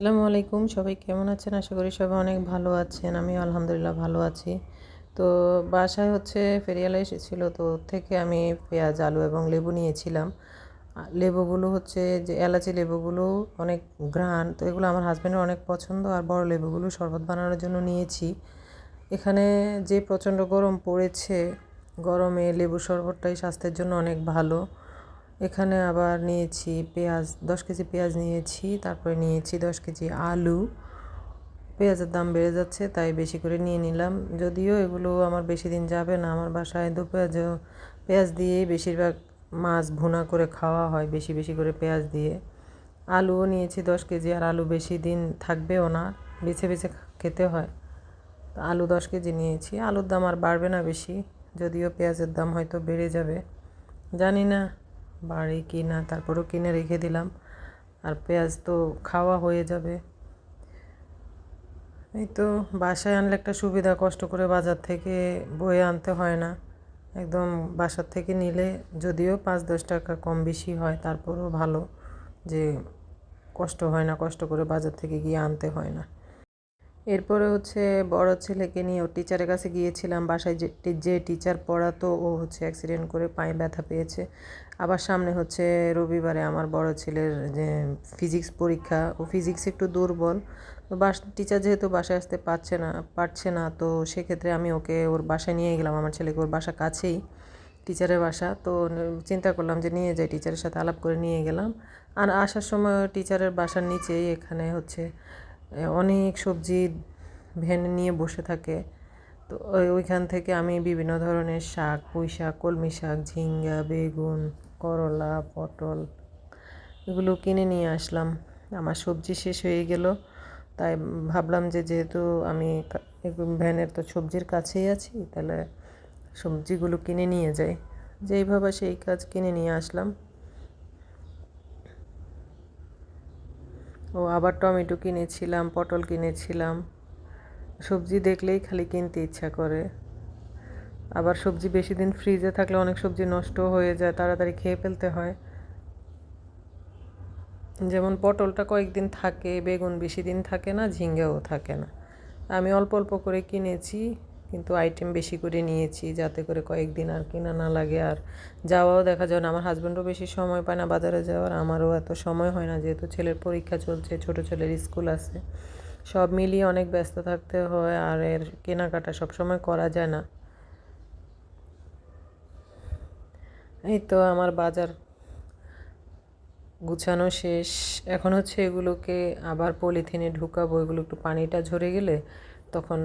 আসসালামু আলাইকুম। সবাই কেমন আছেন? আশা করি সবাই অনেক ভালো আছেন। আমি আলহামদুলিল্লাহ ভালো আছি। তো বাসায় হচ্ছে ফেরিয়ালা এসেছিল, তো থেকে আমি পেঁয়াজ, আলু এবং লেবু নিয়েছিলাম। লেবুগুলো হচ্ছে যে এলাচি লেবুগুলো অনেক ঘ্রাণ, তো এগুলো আমার হাজব্যান্ডের অনেক পছন্দ। আর বড় লেবুগুলো শরবত বানানোর জন্য নিয়েছি। এখানে যে প্রচণ্ড গরম পড়েছে, গরমে লেবু শরবতটাই স্বাস্থ্যের জন্য অনেক ভালো। এখানে আবার নিয়েছি পেঁয়াজ, দশ কেজি পেঁয়াজ নিয়েছি, তারপরে নিয়েছি দশ কেজি আলু। পেঁয়াজের দাম বেড়ে যাচ্ছে, তাই বেশি করে নিয়ে নিলাম। যদিও এগুলো আমার বেশি দিন যাবে না, আমার বাসায় দু পেঁয়াজ পেঁয়াজ দিয়েই বেশিরভাগ মাছ ভুনা করে খাওয়া হয়, বেশি বেশি করে পেঁয়াজ দিয়ে। আলুও নিয়েছি দশ কেজি, আর আলু বেশি দিন থাকবেও না, বেছে বেছে খেতে হয়। আলু দশ কেজি নিয়েছি, আলুর দাম আর বাড়বে না বেশি, যদিও পেঁয়াজের দাম হয়তো বেড়ে যাবে, জানি না। বাড়ে কি না তারপরেও কিনে রেখে দিলাম। আর পেঁয়াজ তো খাওয়া হয়ে যাবে। এই তো বাসায় আনলে একটা সুবিধা, কষ্ট করে বাজার থেকে বয়ে আনতে হয় না। একদম বাসার থেকে নিলে যদিও পাঁচ দশ টাকা কম বেশি হয়, তারপরেও ভালো যে কষ্ট হয় না, কষ্ট করে বাজার থেকে গিয়ে আনতে হয় না। এরপরে হচ্ছে বড় ছেলেকে নিয়ে ওর টিচারের কাছে গিয়েছিলাম। বাসায় যে যে টিচার পড়াতো, ও হচ্ছে অ্যাক্সিডেন্ট করে পায়ে ব্যথা পেয়েছে। আবার সামনে হচ্ছে রবিবারে আমার বড় ছেলের যে ফিজিক্স পরীক্ষা, ও ফিজিক্স একটু দুর্বল। তো বাস টিচার যেহেতু বাসায় আসতে পারছে না পারছে না, তো সেক্ষেত্রে আমি ওকে ওর বাসায় নিয়ে গেলাম। আমার ছেলেকে ওর বাসা কাছেই টিচারের বাসা। তো চিন্তা করলাম যে নিয়ে যাই টিচারের সাথে আলাপ করে নিয়ে গেলাম। আর আসার সময় টিচারের বাসার নিচেই এখানে হচ্ছে অনেক সবজি ভ্যানে নিয়ে বসে থাকে। তো ওই, ওইখান থেকে আমি বিভিন্ন ধরনের শাক, পুঁই শাক, কলমি শাক, ঝিঙ্গা, বেগুন, করলা, পটল এগুলো কিনে নিয়ে আসলাম। আমার সবজি শেষ হয়ে গেল। তাই ভাবলাম যে যেহেতু আমি ভ্যানের তো সবজির কাছেই আছি, তাহলে সবজিগুলো কিনে নিয়ে যাই। যেইভাবে সেই কাজ কিনে নিয়ে আসলাম। ও আবার টমেটো কিনেছিলাম, পটল কিনেছিলাম। সবজি দেখলেই খালি কিনতে ইচ্ছা করে। আবার সবজি বেশি দিন ফ্রিজে থাকলে অনেক সবজি নষ্ট হয়ে যায়, তাড়াতাড়ি খেয়ে ফেলতে হয়। যেমন পটলটা কয়েকদিন থাকে, বেগুন বেশি দিন থাকে না, ঝিঙ্গেও থাকে না। আমি অল্প অল্প করে কিনেছি কিন্তু আইটেম বেশি করে নিয়েছি যাতে করে কয়েকদিন আর কিনা না লাগে। আর যাওয়াও দেখা যায় না, আমার হাজব্যান্ডও বেশি সময় পায় না বাজারে যাওয়ার, আমারও এত সময় হয় না, যেহেতু ছেলের পরীক্ষা চলছে, ছোট ছেলের স্কুল আছে। সব মিলিয়ে অনেক ব্যস্ত থাকতে হয়, আর এর কেনাকাটা সবসময় করা যায় না। এই তো আমার বাজার গুছানো শেষ। এখন হচ্ছে এগুলোকে আবার পলিথিনে ঢুকাবো, এগুলো একটু পানিটা ঝরে গেলে তখন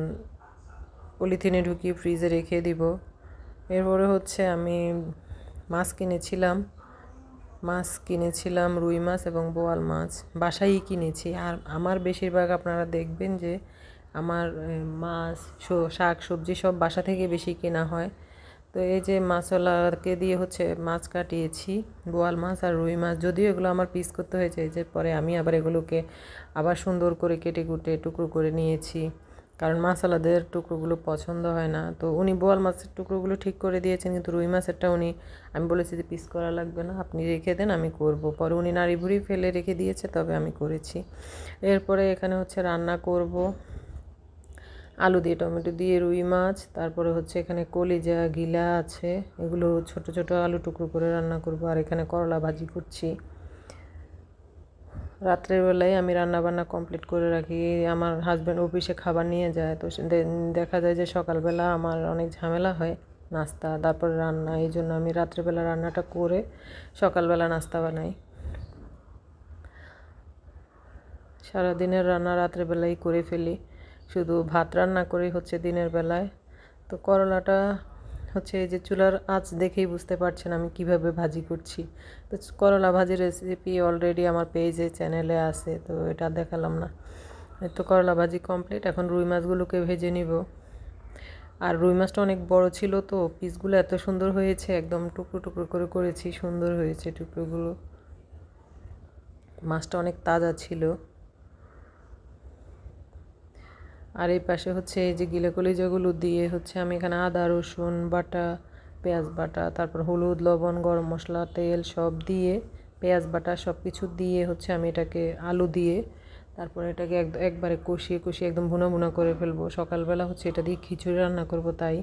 পলিথিনে ঢুকিয়ে ফ্রিজে রেখে দিব। এরপরে হচ্ছে আমি মাছ কিনেছিলাম। মাছ কিনেছিলাম, রুই মাছ এবং বোয়াল মাছ। বাসায়ই কিনেছি। আর আমার বেশিরভাগ আপনারা দেখবেন যে আমার মাছ শাক, সবজি সব বাসা থেকে বেশি কেনা হয়। তো এই যে মাছওয়ালাকে দিয়ে হচ্ছে মাছ কাটিয়েছি, বোয়াল মাছ আর রুই মাছ, যদিও এগুলো আমার পিস করতে হয়েছে যে পরে আমি আবার এগুলোকে আবার সুন্দর করে কেটে কুটে টুকরো করে নিয়েছি। কারণ মাছওয়ালাদের টুকরোগুলো পছন্দ হয় না। তো উনি বোয়াল মাছের টুকরোগুলো ঠিক করে দিয়েছেন, কিন্তু রুই মাছেরটা উনি, আমি বলেছি যে পিস করা লাগবে না, আপনি রেখে দেন, আমি করব। পরে উনি নাড়ি ভুড়ি ফেলে রেখে দিয়েছে, তবে আমি করেছি। এরপরে এখানে হচ্ছে রান্না করব। আলু দিয়ে টমেটো দিয়ে রুই মাছ, তারপরে হচ্ছে এখানে কলিজা, গিলা আছে, এগুলো ছোট ছোট আলু টুকরো করে রান্না করব। আর এখানে করলা ভাজি করছি। রাত্রের বেলায় আমি রান্নাবান্না কমপ্লিট করে রাখি। আমার হাজব্যান্ড অফিসে খাবার নিয়ে যায়, তো দেখা যায় যে সকালবেলা আমার অনেক ঝামেলা হয় নাস্তা, তারপরে রান্না, এই জন্য আমি রাত্রেবেলা রান্নাটা করে সকালবেলা নাস্তা বানাই। সারাদিনের রান্না রাত্রেবেলাই করে ফেলি। শুধু ভাত রান্না করেই হচ্ছে দিনের বেলায়। তো করলাটা হচ্ছে যে চুলার আঁচ দেখেই বুঝতে পারছেন আমি কীভাবে ভাজি করছি। তো করলা ভাজির রেসিপি অলরেডি আমার পেজে চ্যানেলে আছে, তো এটা দেখালাম না। তো করলা ভাজি কমপ্লিট এখন রুই মাছগুলোকে ভেজে নিব। আর রুই মাছটা অনেক বড় ছিল তো, পিসগুলো এত সুন্দর হয়েছে, একদম টুকরো টুকরো করে করেছি, সুন্দর হয়েছে টুকরোগুলো। মাছটা অনেক তাজা ছিল। আর এই পাশে হচ্ছে এই যে গিলে কলিজাগুলো দিয়ে হচ্ছে আমি এখানে আদা, রসুন, বাটা, পেঁয়াজ বাটা, তারপর হলুদ, লবণ, গরম মশলা, তেল সব দিয়ে পেঁয়াজ বাটা সব কিছু দিয়ে হচ্ছে আমি এটাকে আলু দিয়ে তারপরে এটাকে এক, একবারে কষিয়ে কষিয়ে একদম ভুনা ভুনা করে ফেলব। সকালবেলা হচ্ছে এটা দিয়ে খিচুড়ি রান্না করব তাই।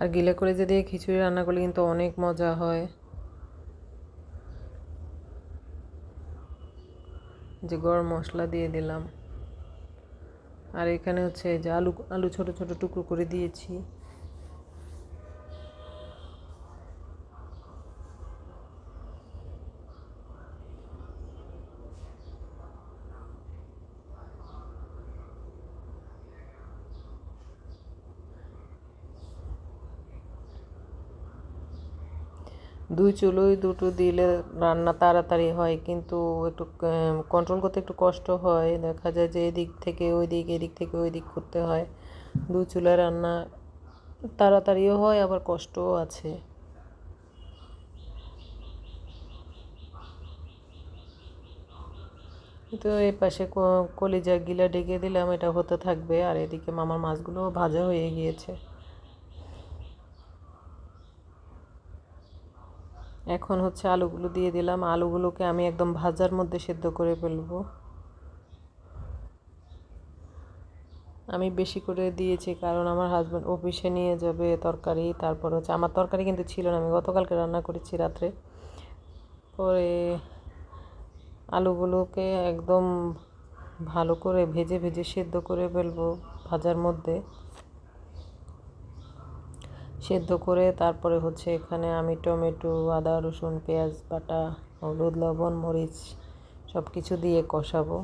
আর গিলে করে যে দিয়ে খিচুড়ি রান্না করলে কিন্তু অনেক মজা হয়। যে গরম মশলা দিয়ে দিলাম। আর এখানে হচ্ছে যে আলু আলু ছোট ছোট টুকরো করে দিয়েছি। দুই চুলোই দুটো দিলে রান্না তাড়াতাড়ি হয়, কিন্তু একটু কন্ট্রোল করতে একটু কষ্ট হয়। দেখা যায় যে এদিক থেকে ওই দিক এদিক থেকে ওই দিক করতে হয়। দুই চুলায় রান্না তাড়াতাড়িও হয়, আবার কষ্টও আছে। তো এই পাশে কলিজা গিলা ডেকে দিলাম, এটা হতে থাকবে। আর এদিকে মামার মাছগুলো ভাজা হয়ে গিয়েছে। এখন হচ্ছে আলুগুলো দিয়ে দিলাম। আলুগুলোকে আমি একদম ভাজার মধ্যে সেদ্ধ করে ফেলব। আমি বেশি করে দিয়েছি কারণ আমার হাজব্যান্ড অফিসে নিয়ে যাবে তরকারি। তারপর হচ্ছে আমার তরকারি কিন্তু ছিল না, আমি গতকালকে রান্না করেছি রাত্রে। পরে আলুগুলোকে একদম ভালো করে ভেজে ভেজে সেদ্ধ করে ফেলব ভাজার মধ্যে। সেদ্ধ করে তারপরে হচ্ছে এখানে আমি টমেটো, আদা, রসুন, পেঁয়াজ, বাটা, হলুদ, লবণ, মরিচ সব কিছু দিয়ে কষাবো।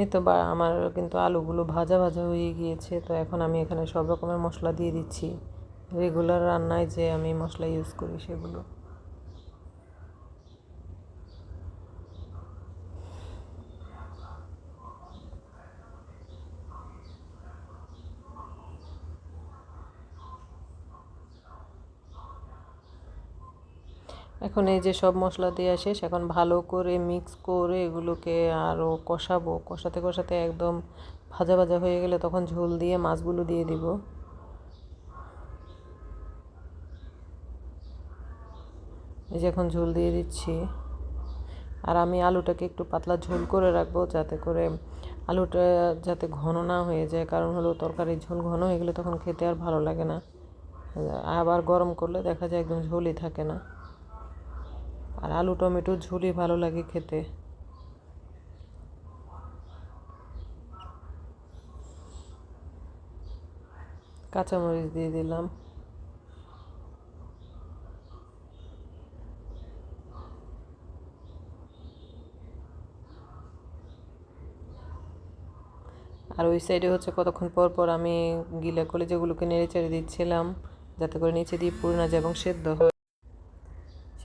এই তো বা, আমার কিন্তু আলুগুলো ভাজা ভাজা হয়ে গিয়েছে, তো এখন আমি এখানে সব রকমের মশলা দিয়ে দিচ্ছি। রেগুলার রান্নায় যে আমি মশলা ইউজ করি সেগুলো। এখন এই যে সব মশলা দেওয়া শেষ, এখন ভালো করে মিক্স করে এগুলোকে আরও কষাবো। কষাতে কষাতে একদম ভাজা ভাজা হয়ে গেলে তখন ঝোল দিয়ে মাছগুলো দিয়ে দিব। এই যে এখন ঝোল দিয়ে দিচ্ছি। আর আমি আলুটাকে একটু পাতলা ঝোল করে রাখব যাতে করে আলুটা যাতে ঘন না হয়ে যায়। কারণ হলো তরকারির ঝোল ঘন হয়ে গেলে তখন খেতে আর ভালো লাগে না। আবার গরম করলে দেখা যায় একদম ঝোলই থাকে না। আর আলু টমেটো ঝুলি ভালো লাগে খেতে। কাঁচামরিচ দিয়ে দিলাম। আর ওই সাইডে হচ্ছে কতক্ষণ পর পর আমি গিলা করে যেগুলোকে নেড়ে চেড়ে দিচ্ছিলাম, যাতে করে নিচে দিয়ে পুড়ে না যায় এবং সেদ্ধ হয়।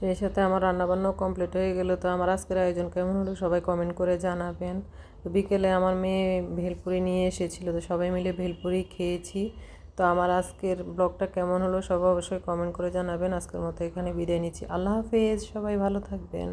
সেই সাথে আমার রান্নাবান্নাও কমপ্লিট হয়ে গেল। তো আমার আজকের আয়োজন কেমন হলো, সবাই কমেন্ট করে জানাবেন। তো বিকেলে আমার মেয়ে ভেলপুরি নিয়ে এসেছিল, তো সবাই মিলে ভেলপুরি খেয়েছি। তো আমার আজকের ব্লগটা কেমন হলো সবাই অবশ্যই কমেন্ট করে জানাবেন। আজকের মতো এখানে বিদায় নিচ্ছি। আল্লাহ হাফেজ, সবাই ভালো থাকবেন।